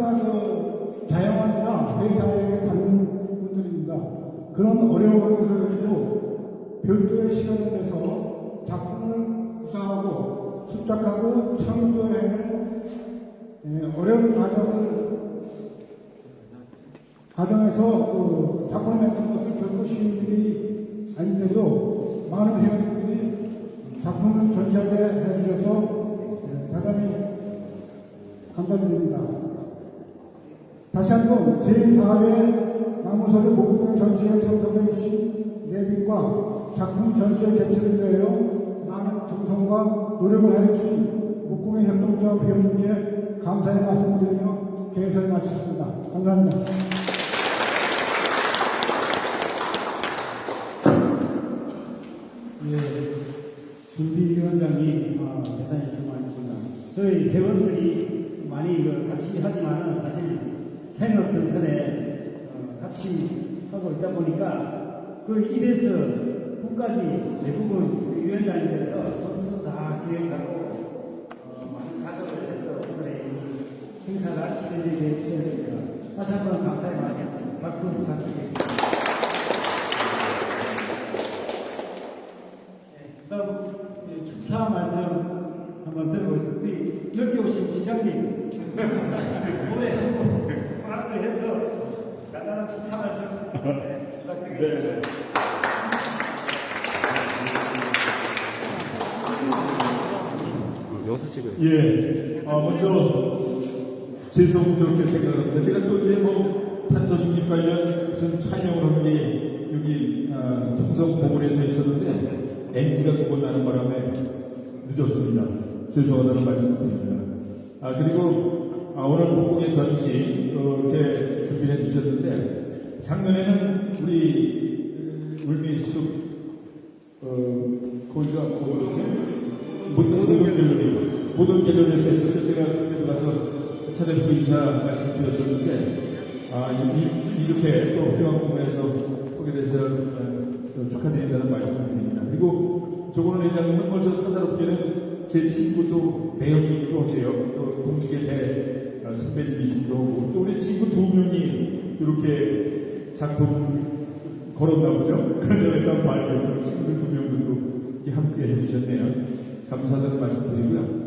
진짜 그 자영업이나 회사에 다니는 분들입니다. 그런 어려운 것을도 별도의 시간을 내서 작품을 구상하고 습작하고 창조해내는 예, 어려운 과정을 과정에서 그 작품을 만드는 것을 결코 쉬운 일이 아닌데도 많은 회원들이 작품을 전시하게 해주셔서 예, 대단히 감사드립니다. 다시 한 번 제4회 나무서리 목동의 전시에 참석해 주신 내빈과 작품 전시의 개최를 위하여 많은 정성과 노력을 하여 주신 목공의 협동조합 회원님께 감사의 말씀을 드리며 개회를 마치겠습니다. 감사합니다. 예, 준비위원장이 어, 대단히 수고하셨습니다. 저희 회원들이 많이 같이 하지만 사실 생업 전선에 어, 같이 하고 있다 보니까 그 일에서 끝까지 대부분 위원장님께서 선수 다 기획하고 어, 많은 작업을 해서 오늘의 이 행사가 진행되게 되었습니다. 다시 한 번 감사의 말씀 박수 부탁드리겠습니다. 네, 이 축사 말씀 한번 들어보겠습니다. 여기 오신 시장님 올해 한번 플러스 해서 간단한 축사 말씀 네, 부탁드리겠습니다. 여기서 찍어요. 예, 아, 먼저 죄송스럽게 생각합니다. 제가 또 이제 뭐 탄소 중립 관련 무슨 촬영을 한 게 여기 아, 청성 공원에서 있었는데 NG가 두 번 나는 바람에 늦었습니다. 죄송하다는 말씀을 드립니다. 아, 그리고 아, 오늘 목공의 전시 어, 이렇게 준비해 주셨는데 작년에는 우리 음, 울미숲 어, 거기가 뭐였죠? 모든 모든 갤러리에서 했었죠. 제가 그때 가서 찾아뵙고 인사 말씀드렸었는데, 아, 이, 이렇게 또 훌륭한 공연에서 보게 돼서 어, 축하드린다는 말씀을 드립니다. 그리고 조건원 회장님은 먼저 사사롭게는 제 친구도 매형이기도 하세요. 또 공직의 대 아, 선배님이시기도 하고, 또 우리 친구 두 명이 이렇게 작품 걸었나 보죠? 그런 점에 말해서 친구들 두 명도 또 함께 해주셨네요. 감사하다는 말씀 드리고요.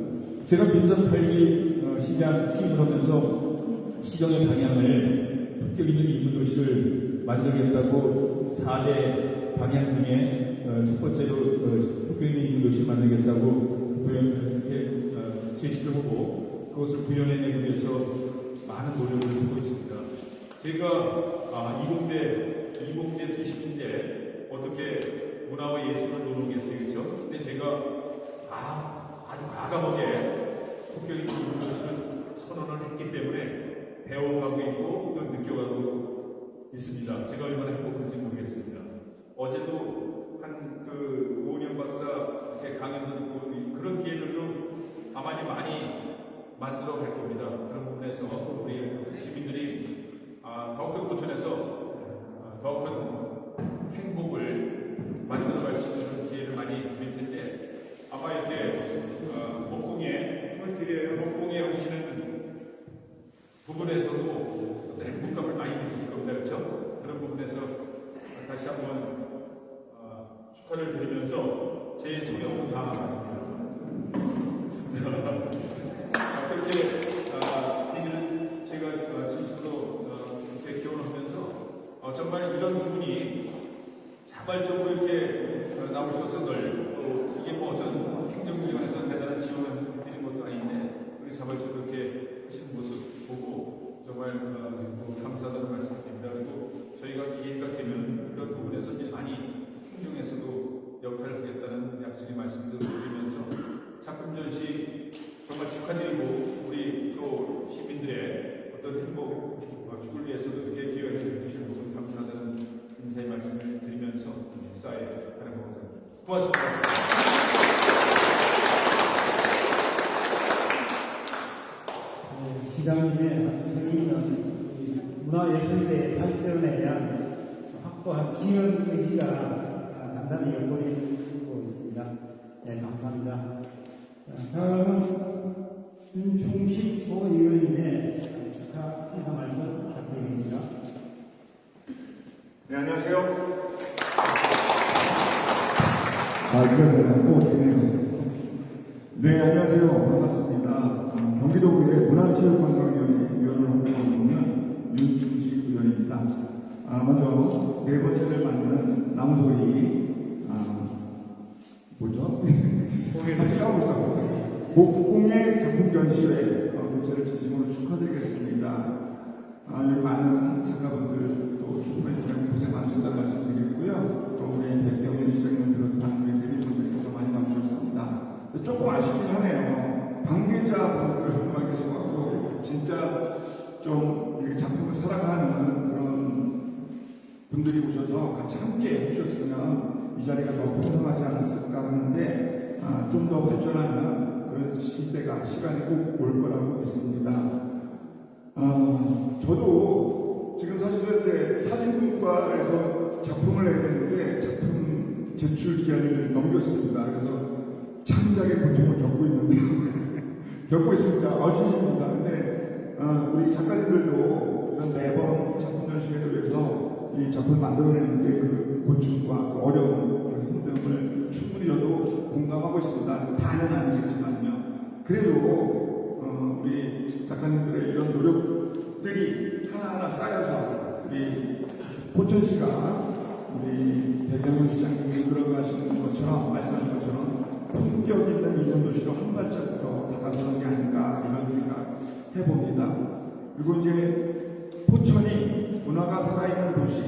제가 민선 8기 어, 시장 취임을 하면서 시정의 방향을 품격 있는 인문도시를 만들겠다고 4대 방향 중에 어, 첫 번째로 어, 품격 있는 인문도시를 만들겠다고 어, 제시를 하고 그것을 구현해내기 위해서 많은 노력을 하고 있습니다. 제가 아, 이공대 이공대 출신인데 어떻게 문화와 예술을 노르겠어요, 그렇죠? 근데 제가 아, 아주 과감하게 국격이 있는 것을 선언을 했기 때문에 배워가고 있고 또 느껴가고 있습니다. 제가 얼마나 행복한지 모르겠습니다. 어제도 한 그 오은영 박사 강연도 듣고 이- 그런 기회를 좀 아마 많이 만들어 갈 겁니다. 그런 부분에서 우리 시민들이 아, 더큰 고천에서 아, 더큰 행복을 만들어 갈 수 있는 기회를 많이 드릴 텐데 아마 이렇게 어, 목공에 목공에 오시는 부분에서도 어떤 행복감을 많이 느끼실 겁니다. 그렇죠? 그런 부분에서 다시 한번 어, 축하를 드리면서 제 소명은 다 아, 그렇게 아, 얘기를 제가 어, 진실로 어, 이렇게 기원하면서 어, 정말 이런 부분이 자발적으로 이렇게 어, 나오셔서 늘또 이게 뭐어 기장님의 생명은 문화예술계의 발전에 대한 확고한 지원 의지가 단단히 엿보이고 있습니다. 네, 감사합니다. 다음은 윤충식 소의원님의 축하 인사 말씀 부탁드리겠습니다. 네, 안녕하세요. 아, 이거 내가 꼭되네 안녕하세요. 반갑습니다. 어, 경기도구의 문화체육관광위원회 위원을 활동하고 있는 윤중식 의원입니다. 아, 먼저 네 번째를 맡는 나무소리, 아, 뭐죠? 갑자기 까고 있어. 목공의 작품 전시회 어, 개최를 진심으로 축하드리겠습니다. 아, 많은 작가분들 또 출품해주셔서 고생 많으셨다는 말씀 드리겠고요. 또 우리 백경현 시장님 비롯한 우리 대리분들께서 많이 와주셨습니다. 근데 조금 아쉽긴 하네요. 관계자분들 계셔가지고 진짜 좀 이렇게 작품을 사랑하는 그런 분들이 오셔서 같이 함께 해주셨으면 이 자리가 더 풍성하지 않았을까 하는데 아, 좀 더 발전하는 그런 시대가 시간이 꼭 올 거라고 믿습니다. 아, 저도 지금 사실은 이제 사진국과에서 작품을 내야 되는데 작품 제출 기한을 넘겼습니다. 그래서 창작의 고통을 겪고 있는데 겪고 있습니다. 어진입니다. 근데 아, 우리 작가님들도 매번 작품 전시회를 위해서 이 작품을 만들어내는 게 그 고충과 그 어려움, 힘듦을 충분히 저도 공감하고 있습니다. 다는 아니겠지만요. 그래도 어, 우리 작가님들의 이런 노력들이 하나하나 쌓여서 우리 포천시가 우리 배경훈 시장님이 들어가시는 것처럼 말씀하신 것처럼 품격 있는 이전도시로 한 발짝 더 다가서는 게 아닌가 이런 생각 해봅니다. 그리고 이제 포천이 문화가 살아있는 도시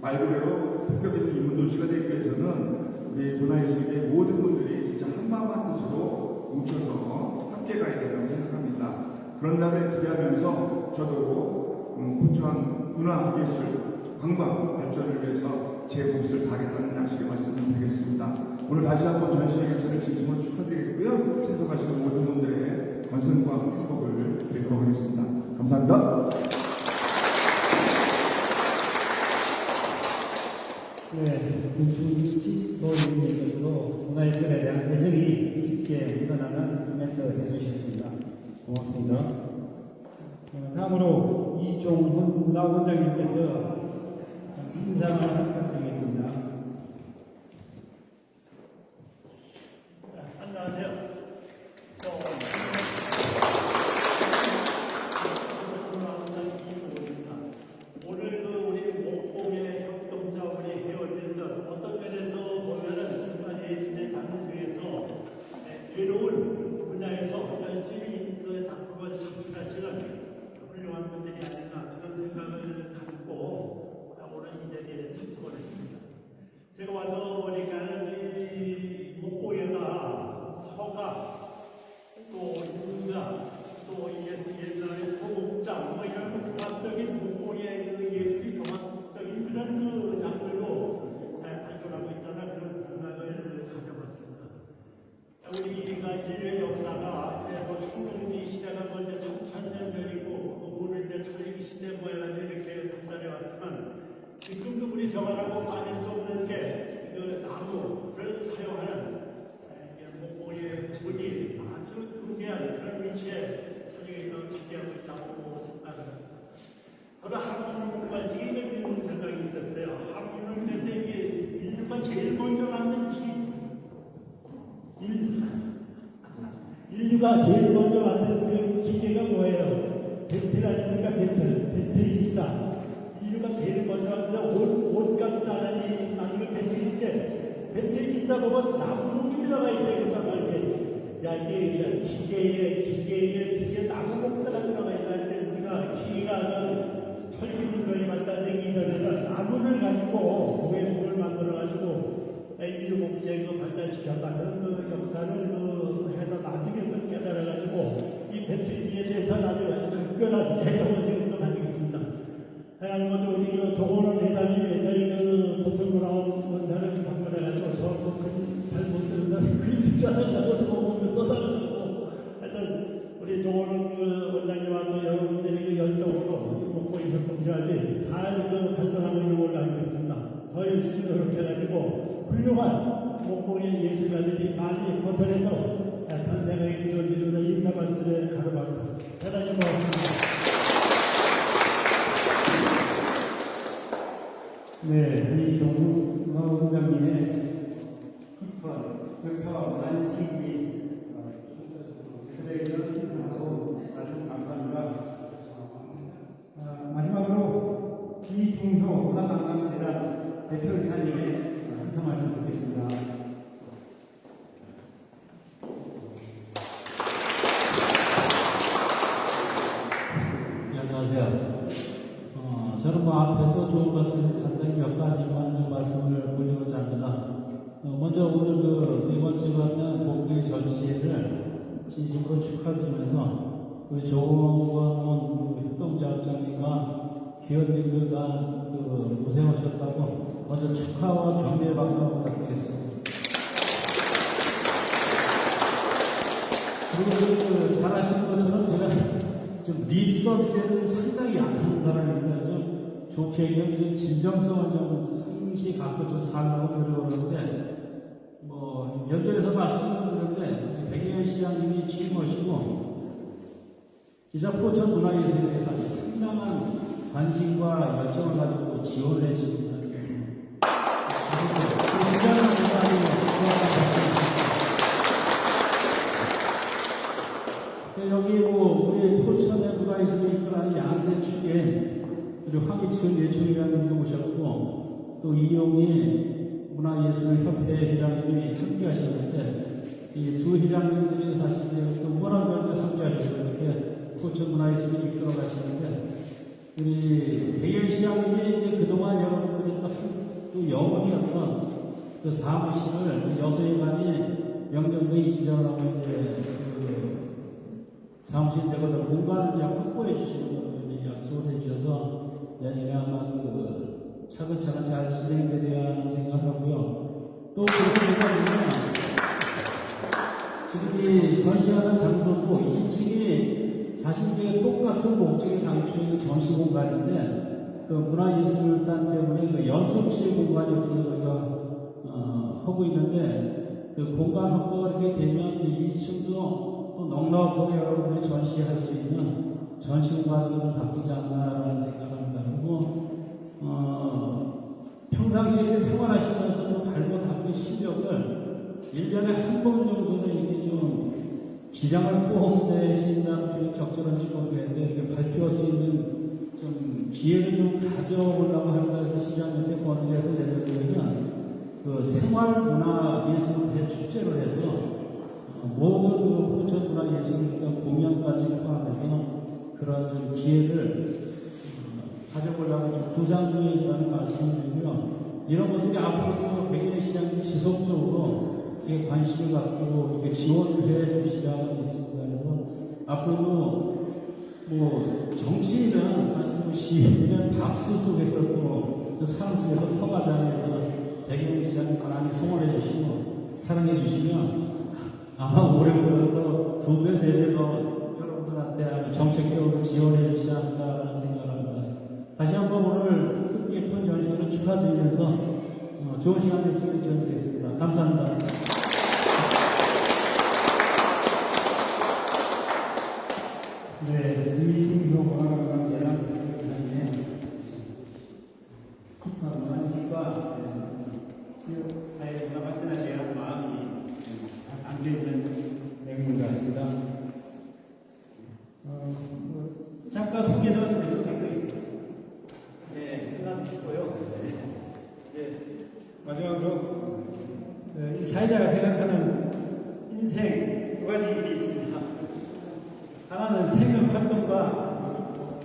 말 그대로 품격 있는 인문 도시가 되기 위해서는 우리 문화예술계 모든 분들이 진짜 한마음 한 뜻으로 뭉쳐서 함께 가야 된다고 생각합니다. 그런 날을 기대하면서 저도 음, 포천 문화예술 관광 발전을 위해서 제 몫을 다하겠다는 약속의 말씀을 드리겠습니다. 오늘 다시 한번 전시회 개최를 진심으로 축하드리겠고요. 참석하시는 모든 분들의 건승과 행복을 드리도록 하겠습니다. 감사합니다. 네, 윤수식 노인님께서도 문화예술에 대한 애정이 짙게 묻어나는 멘트 해주셨습니다. 고맙습니다. 어, 다음으로 이종훈 문화원장님께서 인사를 부탁드리겠습니다. 안녕하세요. 오늘 그 우리 목공의 협동자 우리 회원님들 어떤 면에서 보면은 정말 예술의 장르 중에서 외로운 분야에서 열심히 그 작품을 창출하시는 훌륭한 분들이 아닌가 그런 생각을 갖고 오늘 이 자리에 참석을 했습니다. 제가 와서 보니까는 이 목공에다 서가 또 윤가 또 이제 옛날에 소목장 뭐 이런 종합적인 목공의 그 예술이 종합적인 그런 그 장르로 잘 발전하고 있다는 그런 생각을 가져봤습니다. 인류의 역사가 뭐 청동기 시대가 먼저 3천년 전이고 그 문을 이제 초기 시대 모양을 이렇게 발달해 왔지만 지금도 우리 생활하고 빠질 수 없는 게그 나무를 사용하는 목공의 분이 아주 중요한 그런 위치에 저희가 지지하고 있다고 생각합니다. 저도 한국을 관직인 생각이 있었어요. 한국은 그때 이게 인류가 제일 먼저 만든 기 인- 인류가 제일 먼저 만든 그 기계가 뭐예요? 벤틀 아닙니까? 벤틀. 벤틀 기자. 인류가 제일 먼저 만든 옷, 옷감 자라니 만든 벤틀 기자 보면 나무목이 들어가 있대, 그 사람에게. 야, 이게 기계에, 기계에, 기계 나무목 들어가 있다는데 우리가 기계가 그 철기물건이 발달되기 전에는 나무를 가지고 고해목을 만들어가지고 인류 목재 그 발달시켰다는 그 역사를 그 해서 나중에 그 깨달아가지고 이 배틀기에 대해서 아주 특별한 해석을 지금도 가지고 있습니다. 하여간 우리 그 조건원 회장님이 저희 그 보통문화원 원사를 방문해가지고 서로 잘못 들은다는 글씨 잘한다고 소문을 써달라고 하여튼 우리 조건원 그 원장님하고 여러분들이 그 열정으로 목포의 협동조합이 잘그 발전하고 있는 걸로 알고 있습니다. 더 열심히 노력해가지고 훌륭한 목공의 예술가들이 많이 포털에서 아, 탄생의 기원지주자 인사 말씀에 가름합니다. 대단히 고맙습니다. 네, 이종우 원장님의 깊은 역사와 만식이 아, 초대해주셔서 말씀 감사합니다. 아, 마지막으로 이중효 문화관광재단 대표이사님의 인사 말씀 듣겠습니다. 먼저 오늘 그 네 번째 받는 복귀 전시회를 진심으로 축하드리면서 우리 조원원 그 협동자장님과 기업님들 다그 고생하셨다고 먼저 축하와 격려의 박수 부탁드리겠습니다. 그리고 그 잘하시는 것처럼 제가 좀 상당히 약한 사람입니다. 좀 좋게 얘기하면 좀 진정성을 좀 상시 갖고 좀 살려고 노력하는데 뭐 연결해서 말씀드렸는데 백예현 시장님이 취임하시고 기자 포 천 문화예술에 대해서 상당한 관심과 열정을 가지고 지원을 해주십니다. 그 여기 뭐 우리 포천의 문화예술을 이끌어가는 양대 축에 우리 황희철 예총회장님도 오셨고 또 이용희 문화예술협회 회장님이 함께 하셨는데 이 두 회장님들이 사실 또 문화전에 함께하셨고 이렇게 포천 문화예술을 이끌어 가시는데 우리 백일 시장님이 이제 그동안 여러분들이 또, 한- 또 영원이었던 그 사무실을 여서회관이 명령대 이전하고 이제 그 사무실 제거들 공간을 이제 확보해 주시는 이제 약속을 해 주셔서 내년에 아마 그 차근차근 잘 진행되리라 하는 생각하고요. 또 그렇게 되면 지금 이 전시하는 장소도 2층이 사실 이게 똑같은 목적의 당초의 전시 공간인데 그 문화예술단 때문에 그 연습실 공간이 없어서 우리가 어, 하고 있는데 그 공간 확보가 이렇게 되면 이제 2층도 또 넉넉하고 여러분들이 전시할 수 있는 전시 공간으로 좀 바뀌지 않나라는 생각합니다. 그리고 어, 평상시에 이렇게 생활하시면서도 갈고 닦은 실력을 1년에 한 번 정도는 이렇게 좀 기량을 뽐내신다는 좀 적절한지 모르겠는데 이렇게 발표할 수 있는 좀 기회를 좀 가져오려고 합니다. 그래서 시장님께 권유해서 내려드리면 그 생활문화예술 대축제를 해서 어, 모든 그 포천 문화예술과 공연까지 포함해서 그런 좀 기회를 어, 가져보려고 좀 구상 중에 있다는 말씀을 드리고요. 이런 것들이 앞으로도 백년 시장이 지속적으로 이렇게 관심을 갖고 이렇게 지원을 해 주시라고 있습니다. 그래서 앞으로도 뭐 정치인은 사실 뭐 시민의 박수 속에서 또그 사람 속에서. 그래서 백년 시장이 많이 성원해 주시고 사랑해 주시면 아마 올해보다 또두 배, 세 배 더 여러분들한테 정책적으로 지원해 주시지 않을까라는 생각을 합니다. 다시 한번 오늘 뜻깊은 축하드리면서 어, 좋은 시간 되시길 기원드리겠습니다. 감사합니다. 네, 관광 대상 대표이사님의 깊은 관심과 지역 사회가 발전하게 하는 마음이 담겨 있는 내용인 것 같습니다. 어, 그 작가 소개는 계속되고 네, 끝나서 싶고요. 네. 마지막으로 어, 이 사회자가 생각하는 인생 두 가지 일이 있습니다. 하나는 생명 활동과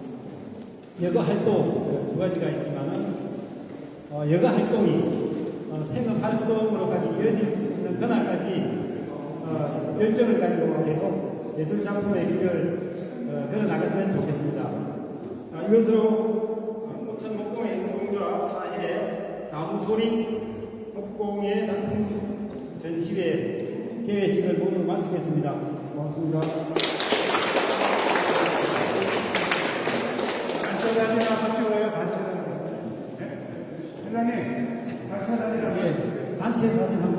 여가 활동 두 가지가 있지만은 어, 여가 활동이 어, 생명 활동으로까지 이어질 수 있는 그날까지 어, 열정을 가지고 계속 예술 작품의 길을 어, 걸어나갔으면 좋겠습니다. 아, 이것으로 부천 목공의 인공과 사회 나무소리 목공의 작품 전시회 개회식을 모두 마치겠습니다. 고맙습니다. 단체단이라 합쳐요 단체단. 신랑님 단체단이라. 예, 단체단이라.